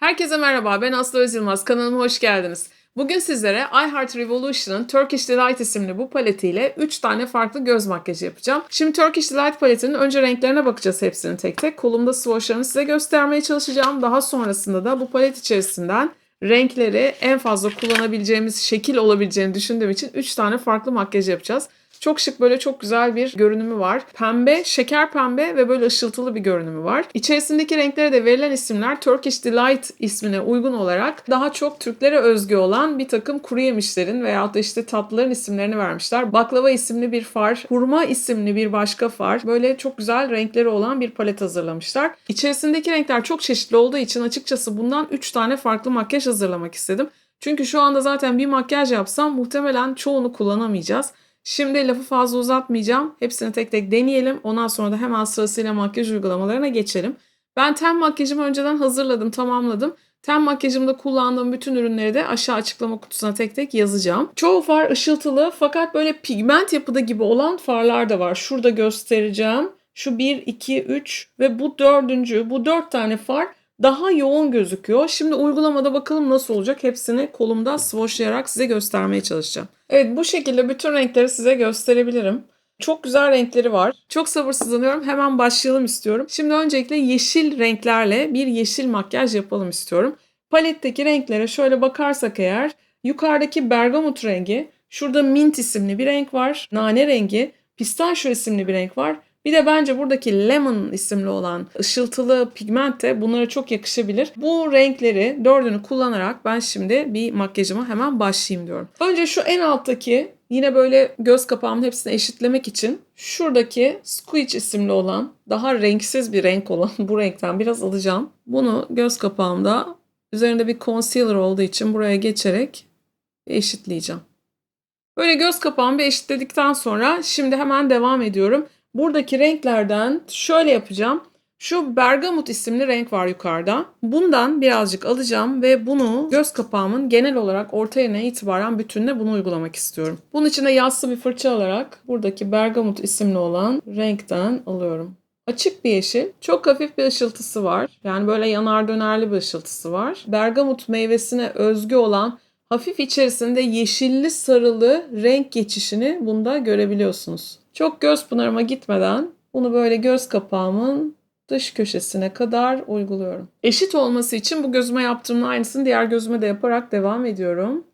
Herkese merhaba, ben Aslı Öz Yılmaz. Kanalıma hoş geldiniz. Bugün sizlere iHeart Revolution'ın Turkish Delight isimli bu paletiyle 3 tane farklı göz makyajı yapacağım. Şimdi Turkish Delight paletinin önce renklerine bakacağız hepsini tek tek. Kolumda swatchlarını size göstermeye çalışacağım. Daha sonrasında da bu palet içerisinden renkleri en fazla kullanabileceğimiz şekil olabileceğini düşündüğüm için 3 tane farklı makyaj yapacağız. Çok şık böyle çok güzel bir görünümü var. Pembe, şeker pembe ve böyle ışıltılı bir görünümü var. İçerisindeki renklere de verilen isimler Turkish Delight ismine uygun olarak daha çok Türklere özgü olan bir takım kuru yemişlerin veyahut da işte tatlıların isimlerini vermişler. Baklava isimli bir far, hurma isimli bir başka far. Böyle çok güzel renkleri olan bir palet hazırlamışlar. İçerisindeki renkler çok çeşitli olduğu için açıkçası bundan 3 tane farklı makyaj hazırlamak istedim. Çünkü şu anda zaten bir makyaj yapsam muhtemelen çoğunu kullanamayacağız. Şimdi lafı fazla uzatmayacağım. Hepsini tek tek deneyelim. Ondan sonra da hemen sırasıyla makyaj uygulamalarına geçelim. Ben ten makyajımı önceden hazırladım, tamamladım. Ten makyajımda kullandığım bütün ürünleri de aşağı açıklama kutusuna tek tek yazacağım. Çoğu far ışıltılı fakat böyle pigment yapıda gibi olan farlar da var. Şurada göstereceğim. Şu 1, 2, 3 ve bu dördüncü. Bu dört tane far daha yoğun gözüküyor. Şimdi uygulamada bakalım nasıl olacak. Hepsini kolumda swatchlayarak size göstermeye çalışacağım. Evet bu şekilde bütün renkleri size gösterebilirim. Çok güzel renkleri var. Çok sabırsızlanıyorum. Hemen başlayalım istiyorum. Şimdi öncelikle yeşil renklerle bir yeşil makyaj yapalım istiyorum. Paletteki renklere şöyle bakarsak eğer yukarıdaki bergamot rengi, şurada mint isimli bir renk var, nane rengi, pistachio isimli bir renk var. Bir de bence buradaki lemon isimli olan ışıltılı pigment de bunlara çok yakışabilir. Bu renkleri dördünü kullanarak ben şimdi bir makyajıma hemen başlayayım diyorum. Önce şu en alttaki yine böyle göz kapağımın hepsini eşitlemek için şuradaki Squidge isimli olan daha renksiz bir renk olan bu renkten biraz alacağım. Bunu göz kapağımda üzerinde bir concealer olduğu için buraya geçerek eşitleyeceğim. Böyle göz kapağımı bir eşitledikten sonra şimdi hemen devam ediyorum. Buradaki renklerden şöyle yapacağım. Şu bergamot isimli renk var yukarıda. Bundan birazcık alacağım ve bunu göz kapağımın genel olarak orta yerine itibaren bütününe bunu uygulamak istiyorum. Bunun için de yassı bir fırça alarak buradaki bergamot isimli olan renkten alıyorum. Açık bir yeşil. Çok hafif bir ışıltısı var. Yani böyle yanar dönerli bir ışıltısı var. Bergamot meyvesine özgü olan hafif içerisinde yeşilli sarılı renk geçişini bunda görebiliyorsunuz. Çok göz pınarıma gitmeden bunu böyle göz kapağımın dış köşesine kadar uyguluyorum. Eşit olması için bu gözüme yaptığımın aynısını diğer gözüme de yaparak devam ediyorum.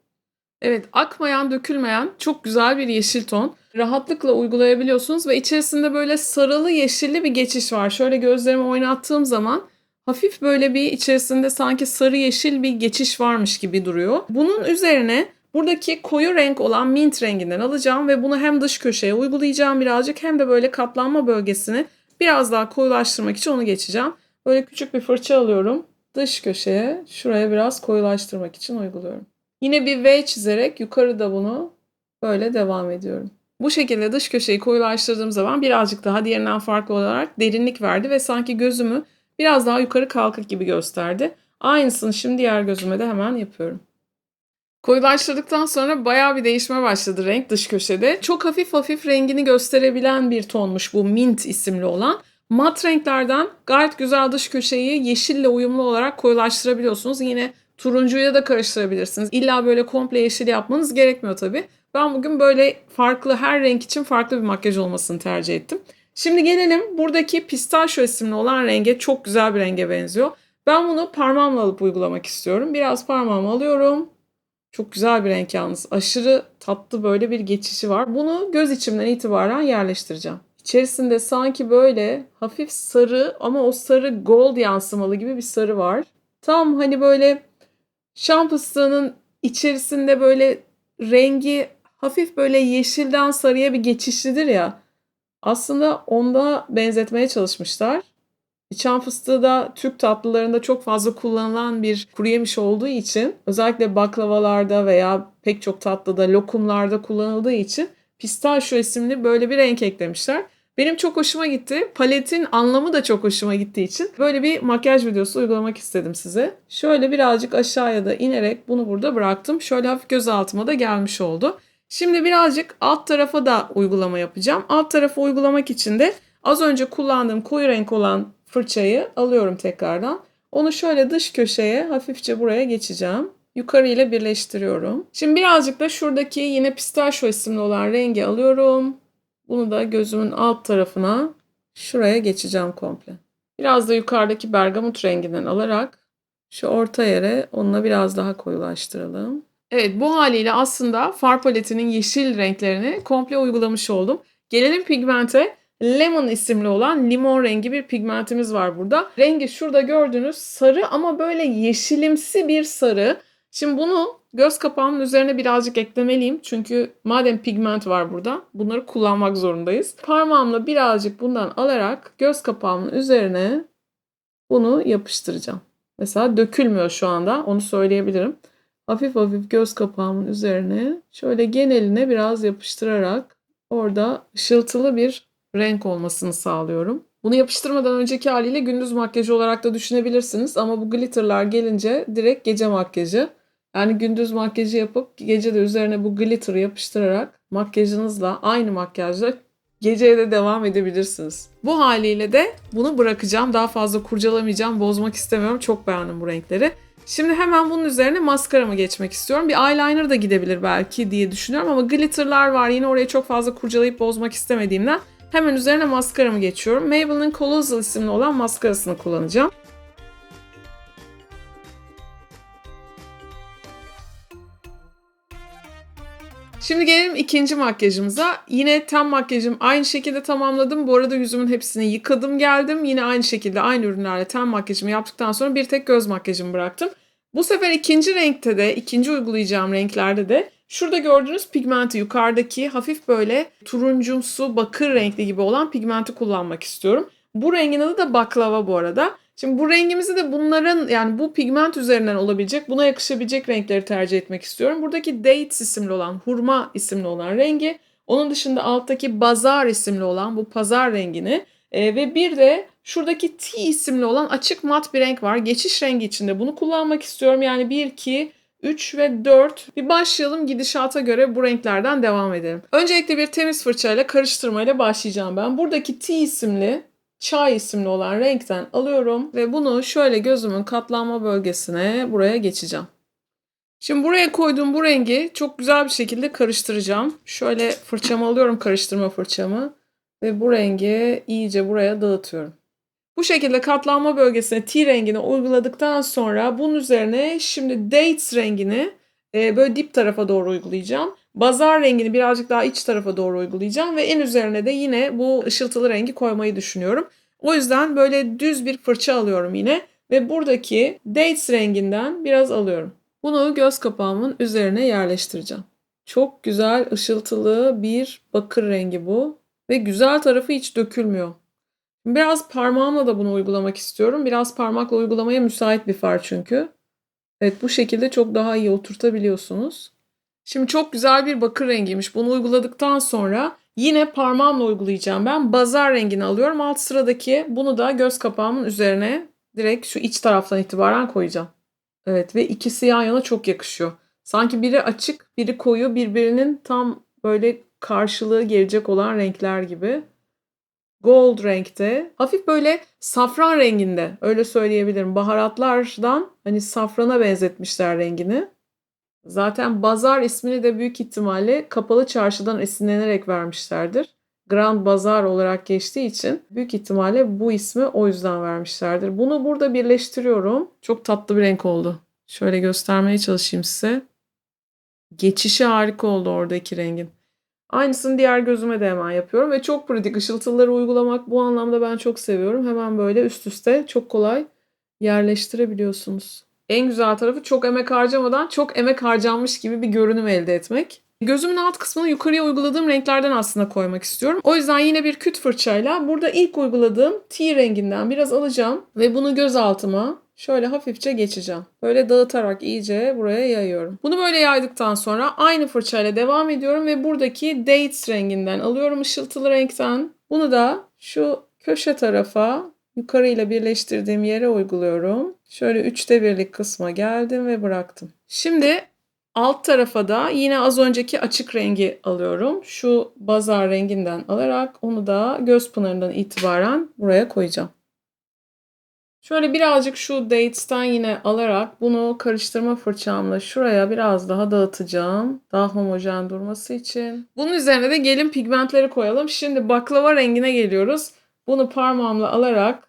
Evet akmayan dökülmeyen çok güzel bir yeşil ton. Rahatlıkla uygulayabiliyorsunuz ve içerisinde böyle sarılı yeşilli bir geçiş var. Şöyle gözlerimi oynattığım zaman hafif böyle bir içerisinde sanki sarı yeşil bir geçiş varmış gibi duruyor. Bunun üzerine buradaki koyu renk olan mint renginden alacağım ve bunu hem dış köşeye uygulayacağım birazcık hem de böyle katlanma bölgesini biraz daha koyulaştırmak için onu geçeceğim. Böyle küçük bir fırça alıyorum. Dış köşeye şuraya biraz koyulaştırmak için uyguluyorum. Yine bir V çizerek yukarıda bunu böyle devam ediyorum. Bu şekilde dış köşeyi koyulaştırdığım zaman birazcık daha diğerinden farklı olarak derinlik verdi ve sanki gözümü biraz daha yukarı kalkık gibi gösterdi. Aynısını şimdi diğer gözüme de hemen yapıyorum. Koyulaştırdıktan sonra bayağı bir değişme başladı renk dış köşede. Çok hafif hafif rengini gösterebilen bir tonmuş bu mint isimli olan. Mat renklerden gayet güzel dış köşeyi yeşille uyumlu olarak koyulaştırabiliyorsunuz. Yine turuncuya da karıştırabilirsiniz. İlla böyle komple yeşil yapmanız gerekmiyor tabii. Ben bugün böyle farklı her renk için farklı bir makyaj olmasını tercih ettim. Şimdi gelelim buradaki pistachio isimli olan renge çok güzel bir renge benziyor. Ben bunu parmağımla alıp uygulamak istiyorum. Biraz parmağımı alıyorum. Çok güzel bir renk yalnız. Aşırı tatlı böyle bir geçişi var. Bunu göz içimden itibaren yerleştireceğim. İçerisinde sanki böyle hafif sarı ama o sarı gold yansımalı gibi bir sarı var. Tam hani böyle şam fıstığının içerisinde böyle rengi hafif böyle yeşilden sarıya bir geçişlidir ya. Aslında onda benzetmeye çalışmışlar. Çam fıstığı da Türk tatlılarında çok fazla kullanılan bir kuru yemiş olduğu için özellikle baklavalarda veya pek çok tatlıda, lokumlarda kullanıldığı için pistachio isimli böyle bir renk eklemişler. Benim çok hoşuma gitti. Paletin anlamı da çok hoşuma gittiği için böyle bir makyaj videosu uygulamak istedim size. Şöyle birazcık aşağıya da inerek bunu burada bıraktım. Şöyle hafif göz altıma da gelmiş oldu. Şimdi birazcık alt tarafa da uygulama yapacağım. Alt tarafa uygulamak için de az önce kullandığım koyu renk olan fırçayı alıyorum tekrardan. Onu şöyle dış köşeye hafifçe buraya geçeceğim. Yukarı ile birleştiriyorum. Şimdi birazcık da şuradaki yine pistachio isimli olan rengi alıyorum. Bunu da gözümün alt tarafına şuraya geçeceğim komple. Biraz da yukarıdaki bergamot renginden alarak şu orta yere onunla biraz daha koyulaştıralım. Evet bu haliyle aslında far paletinin yeşil renklerini komple uygulamış oldum. Gelelim pigmente. Lemon isimli olan limon rengi bir pigmentimiz var burada. Rengi şurada gördüğünüz sarı ama böyle yeşilimsi bir sarı. Şimdi bunu göz kapağımın üzerine birazcık eklemeliyim. Çünkü madem pigment var burada bunları kullanmak zorundayız. Parmağımla birazcık bundan alarak göz kapağımın üzerine bunu yapıştıracağım. Mesela dökülmüyor şu anda onu söyleyebilirim. Hafif hafif göz kapağımın üzerine şöyle geneline biraz yapıştırarak orada ışıltılı bir renk olmasını sağlıyorum. Bunu yapıştırmadan önceki haliyle gündüz makyajı olarak da düşünebilirsiniz ama bu glitterlar gelince direkt gece makyajı. Yani gündüz makyajı yapıp gece de üzerine bu glitter'ı yapıştırarak makyajınızla aynı makyajla geceye de devam edebilirsiniz. Bu haliyle de bunu bırakacağım. Daha fazla kurcalamayacağım. Bozmak istemiyorum. Çok beğendim bu renkleri. Şimdi hemen bunun üzerine maskaramı geçmek istiyorum. Bir eyeliner da gidebilir belki diye düşünüyorum ama glitterlar var. Yine orayı çok fazla kurcalayıp bozmak istemediğimden hemen üzerine maskaramı geçiyorum. Maybelline Colossal isimli olan maskarasını kullanacağım. Şimdi gelelim ikinci makyajımıza. Yine tam makyajım aynı şekilde tamamladım. Bu arada yüzümün hepsini yıkadım geldim. Yine aynı şekilde aynı ürünlerle tam makyajımı yaptıktan sonra bir tek göz makyajımı bıraktım. Bu sefer ikinci renkte de, ikinci uygulayacağım renklerde de şurada gördüğünüz pigmenti yukarıdaki hafif böyle turuncumsu bakır renkli gibi olan pigmenti kullanmak istiyorum. Bu rengin adı da baklava bu arada. Şimdi bu rengimizi de bunların yani bu pigment üzerinden olabilecek, buna yakışabilecek renkleri tercih etmek istiyorum. Buradaki Dates isimli olan, hurma isimli olan rengi. Onun dışında alttaki bazar isimli olan bu pazar rengini e, ve bir de şuradaki T isimli olan açık mat bir renk var. Geçiş rengi içinde bunu kullanmak istiyorum. Yani 1, 2, 3 ve 4. Bir başlayalım gidişata göre bu renklerden devam edelim. Öncelikle bir temiz fırçayla karıştırmayla başlayacağım ben. Buradaki T isimli çay isimli olan renkten alıyorum ve bunu şöyle gözümün katlanma bölgesine buraya geçeceğim. Şimdi buraya koyduğum bu rengi çok güzel bir şekilde karıştıracağım. Şöyle fırçamı alıyorum karıştırma fırçamı ve bu rengi iyice buraya dağıtıyorum. Bu şekilde katlanma bölgesine T rengini uyguladıktan sonra bunun üzerine şimdi Dates rengini e, böyle dip tarafa doğru uygulayacağım. Bazar rengini birazcık daha iç tarafa doğru uygulayacağım ve en üzerine de yine bu ışıltılı rengi koymayı düşünüyorum. O yüzden böyle düz bir fırça alıyorum yine ve buradaki Dates renginden biraz alıyorum. Bunu göz kapağımın üzerine yerleştireceğim. Çok güzel ışıltılı bir bakır rengi bu ve güzel tarafı hiç dökülmüyor. Biraz parmağımla da bunu uygulamak istiyorum. Biraz parmakla uygulamaya müsait bir far çünkü. Evet bu şekilde çok daha iyi oturtabiliyorsunuz. Şimdi çok güzel bir bakır rengiymiş. Bunu uyguladıktan sonra yine parmağımla uygulayacağım ben. Bazar rengini alıyorum. Alt sıradaki bunu da göz kapağımın üzerine direkt şu iç taraftan itibaren koyacağım. Evet ve ikisi yan yana çok yakışıyor. Sanki biri açık, biri koyu, birbirinin tam böyle karşılığı gelecek olan renkler gibi. Gold renkte. Hafif böyle safran renginde öyle söyleyebilirim. Baharatlardan hani safrana benzetmişler rengini. Zaten Bazar ismini de büyük ihtimalle kapalı çarşıdan esinlenerek vermişlerdir. Grand Bazar olarak geçtiği için büyük ihtimalle bu ismi o yüzden vermişlerdir. Bunu burada birleştiriyorum. Çok tatlı bir renk oldu. Şöyle göstermeye çalışayım size. Geçişi harika oldu oradaki rengin. Aynısını diğer gözüme de hemen yapıyorum ve çok pratik ışıltıları uygulamak bu anlamda ben çok seviyorum. Hemen böyle üst üste çok kolay yerleştirebiliyorsunuz. En güzel tarafı çok emek harcamadan çok emek harcanmış gibi bir görünüm elde etmek. Gözümün alt kısmını yukarıya uyguladığım renklerden aslında koymak istiyorum. O yüzden yine bir küt fırçayla burada ilk uyguladığım T renginden biraz alacağım ve bunu göz altıma şöyle hafifçe geçeceğim. Böyle dağıtarak iyice buraya yayıyorum. Bunu böyle yaydıktan sonra aynı fırçayla devam ediyorum ve buradaki Dates renginden alıyorum ışıltılı renkten. Bunu da şu köşe tarafa yukarıyla birleştirdiğim yere uyguluyorum. Şöyle üçte birlik kısma geldim ve bıraktım. Şimdi alt tarafa da yine az önceki açık rengi alıyorum. Şu bazar renginden alarak onu da göz pınarından itibaren buraya koyacağım. Şöyle birazcık şu Dates'ten yine alarak bunu karıştırma fırçamla şuraya biraz daha dağıtacağım. Daha homojen durması için. Bunun üzerine de gelin pigmentleri koyalım. Şimdi baklava rengine geliyoruz. Bunu parmağımla alarak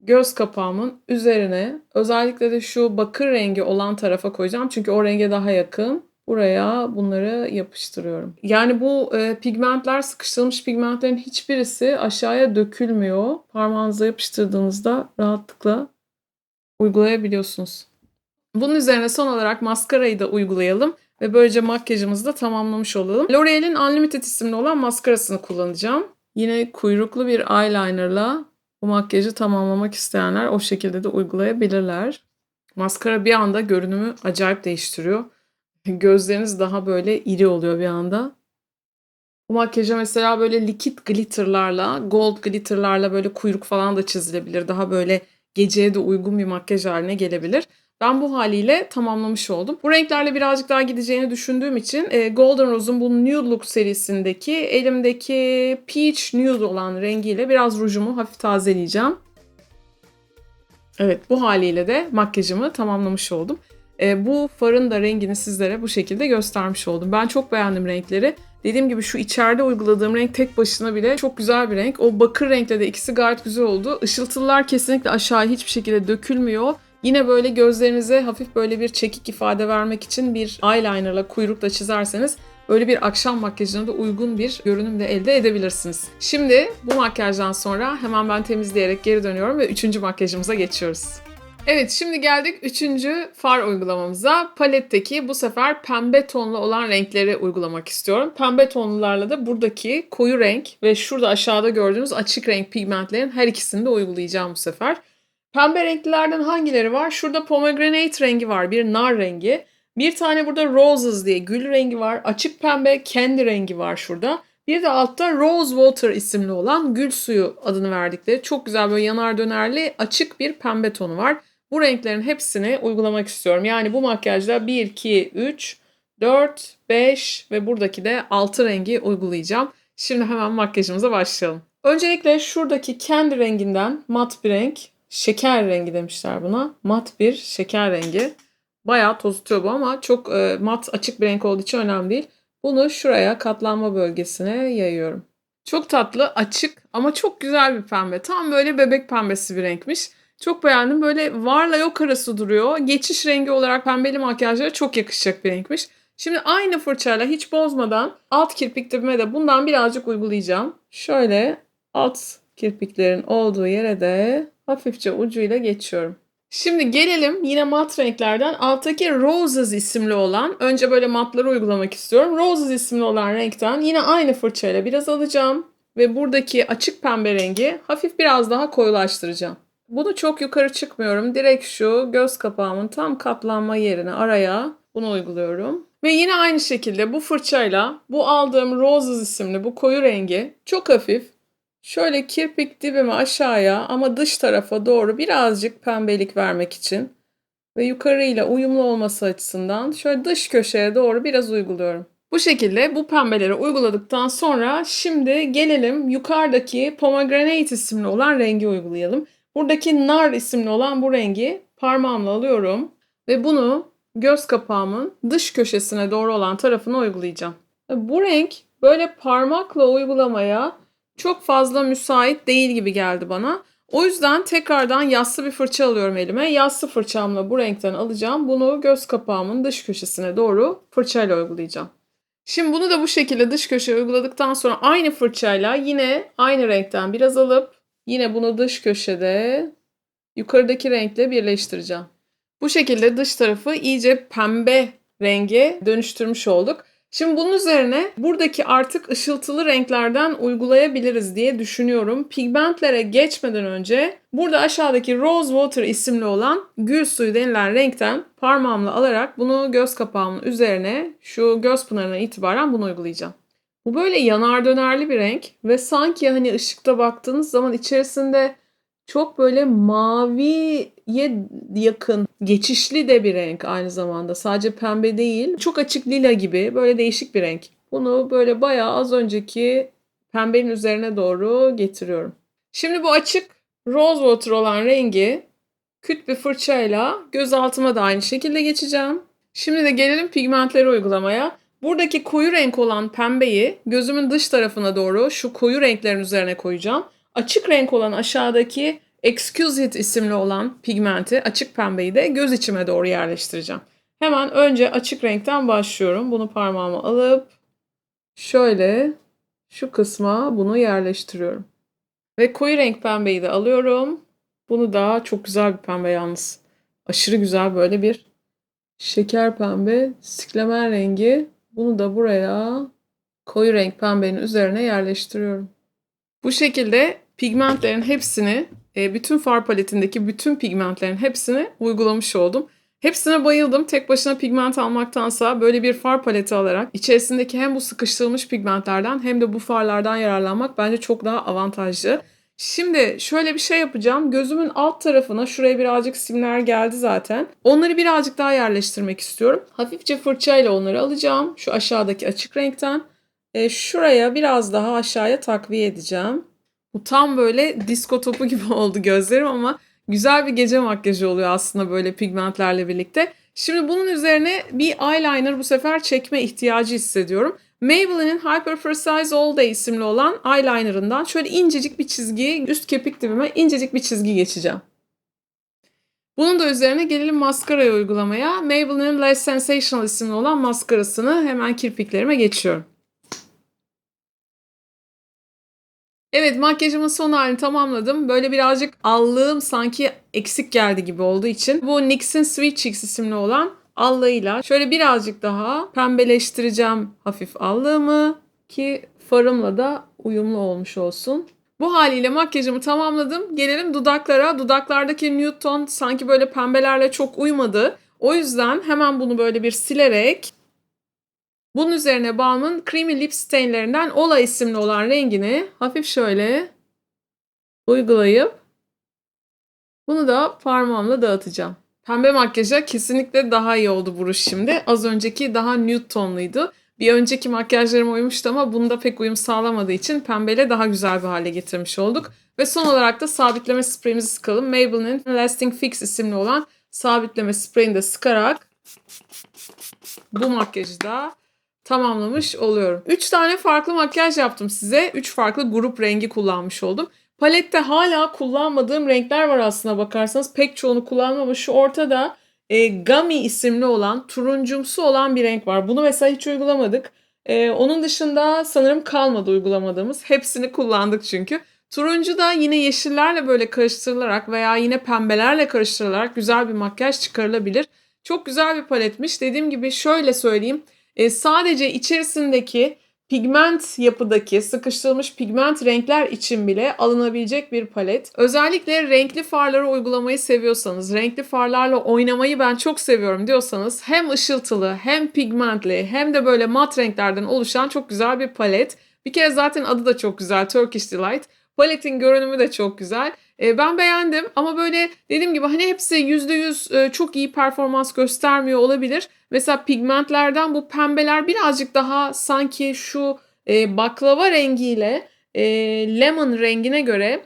göz kapağımın üzerine özellikle de şu bakır rengi olan tarafa koyacağım. Çünkü o renge daha yakın. Buraya bunları yapıştırıyorum. Yani bu e, pigmentler, sıkıştırılmış pigmentlerin hiçbirisi aşağıya dökülmüyor. Parmağınıza yapıştırdığınızda rahatlıkla uygulayabiliyorsunuz. Bunun üzerine son olarak maskarayı da uygulayalım ve böylece makyajımızı da tamamlamış olalım. L'Oreal'in Unlimited isimli olan maskarasını kullanacağım. Yine kuyruklu bir eyelinerla bu makyajı tamamlamak isteyenler o şekilde de uygulayabilirler. Maskara bir anda görünümü acayip değiştiriyor. Gözleriniz daha böyle iri oluyor bir anda. Bu makyaja mesela böyle likit glitterlarla, gold glitterlarla böyle kuyruk falan da çizilebilir. Daha böyle geceye de uygun bir makyaj haline gelebilir. Ben bu haliyle tamamlamış oldum. Bu renklerle birazcık daha gideceğini düşündüğüm için e, Golden Rose'un bu Nude Look serisindeki elimdeki Peach Nude olan rengiyle biraz rujumu hafif tazeleyeceğim. Evet bu haliyle de makyajımı tamamlamış oldum. E, bu farın da rengini sizlere bu şekilde göstermiş oldum. Ben çok beğendim renkleri. Dediğim gibi şu içeride uyguladığım renk tek başına bile çok güzel bir renk. O bakır renkle de ikisi gayet güzel oldu. Işıltılar kesinlikle aşağı hiçbir şekilde dökülmüyor. Yine böyle gözlerinize hafif böyle bir çekik ifade vermek için bir eyelinerla kuyrukla çizerseniz böyle bir akşam makyajına da uygun bir görünüm de elde edebilirsiniz. Şimdi bu makyajdan sonra hemen ben temizleyerek geri dönüyorum ve üçüncü makyajımıza geçiyoruz. Evet şimdi geldik üçüncü far uygulamamıza. Paletteki bu sefer pembe tonlu olan renkleri uygulamak istiyorum. Pembe tonlularla da buradaki koyu renk ve şurada aşağıda gördüğünüz açık renk pigmentlerin her ikisini de uygulayacağım bu sefer. Pembe renklilerden hangileri var? Şurada pomegranate rengi var, bir nar rengi. Bir tane burada roses diye gül rengi var. Açık pembe candy rengi var şurada. Bir de altta Rose Water isimli olan gül suyu adını verdikleri çok güzel böyle yanar dönerli açık bir pembe tonu var. Bu renklerin hepsini uygulamak istiyorum. Yani bu makyajda 1, 2, 3, 4, 5 ve buradaki de 6 rengi uygulayacağım. Şimdi hemen makyajımıza başlayalım. Öncelikle şuradaki kendi renginden mat bir renk. Şeker rengi demişler buna. Mat bir şeker rengi. Bayağı tozutuyor bu ama çok e, mat açık bir renk olduğu için önemli değil. Bunu şuraya katlanma bölgesine yayıyorum. Çok tatlı, açık ama çok güzel bir pembe. Tam böyle bebek pembesi bir renkmiş. Çok beğendim. Böyle varla yok arası duruyor. Geçiş rengi olarak pembeli makyajlara çok yakışacak bir renkmiş. Şimdi aynı fırçayla hiç bozmadan alt kirpik dibime de bundan birazcık uygulayacağım. Şöyle alt kirpiklerin olduğu yere de hafifçe ucuyla geçiyorum. Şimdi gelelim yine mat renklerden alttaki Roses isimli olan önce böyle matları uygulamak istiyorum. Roses isimli olan renkten yine aynı fırçayla biraz alacağım ve buradaki açık pembe rengi hafif biraz daha koyulaştıracağım. Bunu çok yukarı çıkmıyorum. Direkt şu göz kapağımın tam katlanma yerine araya bunu uyguluyorum. Ve yine aynı şekilde bu fırçayla bu aldığım Roses isimli bu koyu rengi çok hafif şöyle kirpik dibime aşağıya ama dış tarafa doğru birazcık pembelik vermek için ve yukarıyla uyumlu olması açısından şöyle dış köşeye doğru biraz uyguluyorum. Bu şekilde bu pembeleri uyguladıktan sonra şimdi gelelim yukarıdaki pomegranate isimli olan rengi uygulayalım. Buradaki nar isimli olan bu rengi parmağımla alıyorum ve bunu göz kapağımın dış köşesine doğru olan tarafına uygulayacağım. Bu renk böyle parmakla uygulamaya çok fazla müsait değil gibi geldi bana. O yüzden tekrardan yassı bir fırça alıyorum elime. Yassı fırçamla bu renkten alacağım. Bunu göz kapağımın dış köşesine doğru fırçayla uygulayacağım. Şimdi bunu da bu şekilde dış köşeye uyguladıktan sonra aynı fırçayla yine aynı renkten biraz alıp yine bunu dış köşede yukarıdaki renkle birleştireceğim. Bu şekilde dış tarafı iyice pembe renge dönüştürmüş olduk. Şimdi bunun üzerine buradaki artık ışıltılı renklerden uygulayabiliriz diye düşünüyorum. Pigmentlere geçmeden önce burada aşağıdaki Rose Water isimli olan gül suyu denilen renkten parmağımla alarak bunu göz kapağımın üzerine şu göz pınarına itibaren bunu uygulayacağım. Bu böyle yanar dönerli bir renk ve sanki hani ışıkta baktığınız zaman içerisinde çok böyle maviye yakın, geçişli de bir renk aynı zamanda. Sadece pembe değil. Çok açık lila gibi böyle değişik bir renk. Bunu böyle bayağı az önceki pembenin üzerine doğru getiriyorum. Şimdi bu açık Rosewater olan rengi küt bir fırçayla göz altıma da aynı şekilde geçeceğim. Şimdi de gelelim pigmentleri uygulamaya. Buradaki koyu renk olan pembeyi gözümün dış tarafına doğru şu koyu renklerin üzerine koyacağım. Açık renk olan aşağıdaki Exquisite isimli olan pigmenti, açık pembeyi de göz içime doğru yerleştireceğim. Hemen önce açık renkten başlıyorum. Bunu parmağıma alıp şöyle şu kısma bunu yerleştiriyorum. Ve koyu renk pembeyi de alıyorum. Bunu da çok güzel bir pembe yalnız. Aşırı güzel böyle bir şeker pembe, siklemen rengi. Bunu da buraya koyu renk pembenin üzerine yerleştiriyorum. Bu şekilde pigmentlerin hepsini, e, bütün far paletindeki bütün pigmentlerin hepsini uygulamış oldum. Hepsine bayıldım. Tek başına pigment almaktansa böyle bir far paleti alarak içerisindeki hem bu sıkıştırılmış pigmentlerden hem de bu farlardan yararlanmak bence çok daha avantajlı. Şimdi şöyle bir şey yapacağım. Gözümün alt tarafına şuraya birazcık simler geldi zaten. Onları birazcık daha yerleştirmek istiyorum. Hafifçe fırçayla onları alacağım. Şu aşağıdaki açık renkten. E, şuraya biraz daha aşağıya takviye edeceğim. Tam böyle disko topu gibi oldu gözlerim ama güzel bir gece makyajı oluyor aslında böyle pigmentlerle birlikte. Şimdi bunun üzerine bir eyeliner bu sefer çekme ihtiyacı hissediyorum. Maybelline'in Hyper Precise All Day isimli olan eyelinerından şöyle incecik bir çizgi, üst kepik dibime incecik bir çizgi geçeceğim. Bunun da üzerine gelelim maskarayı uygulamaya. Maybelline'in Less Sensational isimli olan maskarasını hemen kirpiklerime geçiyorum. Evet makyajımın son halini tamamladım. Böyle birazcık allığım sanki eksik geldi gibi olduğu için bu NYX'in Sweet Cheeks isimli olan allığıyla şöyle birazcık daha pembeleştireceğim hafif allığımı ki farımla da uyumlu olmuş olsun. Bu haliyle makyajımı tamamladım. Gelelim dudaklara. Dudaklardaki nude ton sanki böyle pembelerle çok uymadı. O yüzden hemen bunu böyle bir silerek bunun üzerine Balm'ın Creamy Lip Stain'lerinden Ola isimli olan rengini hafif şöyle uygulayıp bunu da parmağımla dağıtacağım. Pembe makyaja kesinlikle daha iyi oldu buruş şimdi. Az önceki daha nude tonluydu. Bir önceki makyajlarıma uymuştu ama bunda pek uyum sağlamadığı için pembeyle daha güzel bir hale getirmiş olduk. Ve son olarak da sabitleme spreyimizi sıkalım. Maybelline'in Lasting Fix isimli olan sabitleme spreyini de sıkarak bu makyajı da tamamlamış oluyorum. 3 tane farklı makyaj yaptım size. 3 farklı grup rengi kullanmış oldum. Palette hala kullanmadığım renkler var aslına bakarsanız. Pek çoğunu kullanmam şu ortada e, Gummy isimli olan turuncumsu olan bir renk var. Bunu mesela hiç uygulamadık. E, onun dışında sanırım kalmadı uygulamadığımız. Hepsini kullandık çünkü. Turuncu da yine yeşillerle böyle karıştırılarak veya yine pembelerle karıştırılarak güzel bir makyaj çıkarılabilir. Çok güzel bir paletmiş. Dediğim gibi şöyle söyleyeyim. E, sadece içerisindeki pigment yapıdaki sıkıştırılmış pigment renkler için bile alınabilecek bir palet. Özellikle renkli farları uygulamayı seviyorsanız, renkli farlarla oynamayı ben çok seviyorum diyorsanız hem ışıltılı hem pigmentli hem de böyle mat renklerden oluşan çok güzel bir palet. Bir kere zaten adı da çok güzel Turkish Delight. Paletin görünümü de çok güzel. E, ben beğendim ama böyle dediğim gibi hani hepsi %100 e, çok iyi performans göstermiyor olabilir. Mesela pigmentlerden bu pembeler birazcık daha sanki şu e, baklava rengiyle e, lemon rengine göre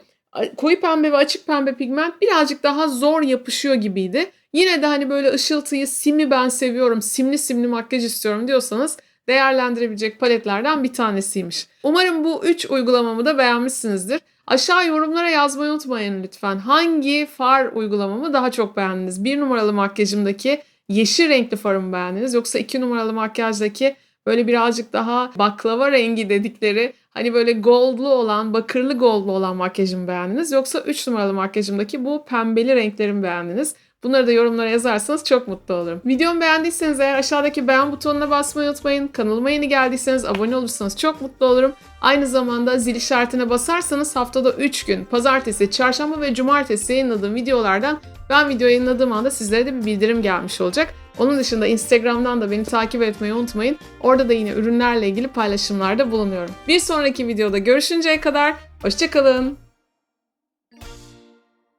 koyu pembe ve açık pembe pigment birazcık daha zor yapışıyor gibiydi. Yine de hani böyle ışıltıyı, simi ben seviyorum, simli simli makyaj istiyorum diyorsanız değerlendirebilecek paletlerden bir tanesiymiş. Umarım bu 3 uygulamamı da beğenmişsinizdir. Aşağı yorumlara yazmayı unutmayın lütfen. Hangi far uygulamamı daha çok beğendiniz? Bir numaralı makyajımdaki yeşil renkli farımı beğendiniz? Yoksa iki numaralı makyajdaki böyle birazcık daha baklava rengi dedikleri hani böyle goldlu olan, bakırlı goldlu olan makyajımı beğendiniz? Yoksa 3 numaralı makyajımdaki bu pembeli renklerimi beğendiniz? Bunları da yorumlara yazarsanız çok mutlu olurum. Videomu beğendiyseniz eğer aşağıdaki beğen butonuna basmayı unutmayın. Kanalıma yeni geldiyseniz abone olursanız çok mutlu olurum. Aynı zamanda zil işaretine basarsanız haftada 3 gün pazartesi, çarşamba ve cumartesi yayınladığım videolardan ben video yayınladığım anda sizlere de bir bildirim gelmiş olacak. Onun dışında Instagram'dan da beni takip etmeyi unutmayın. Orada da yine ürünlerle ilgili paylaşımlarda bulunuyorum. Bir sonraki videoda görüşünceye kadar hoşçakalın.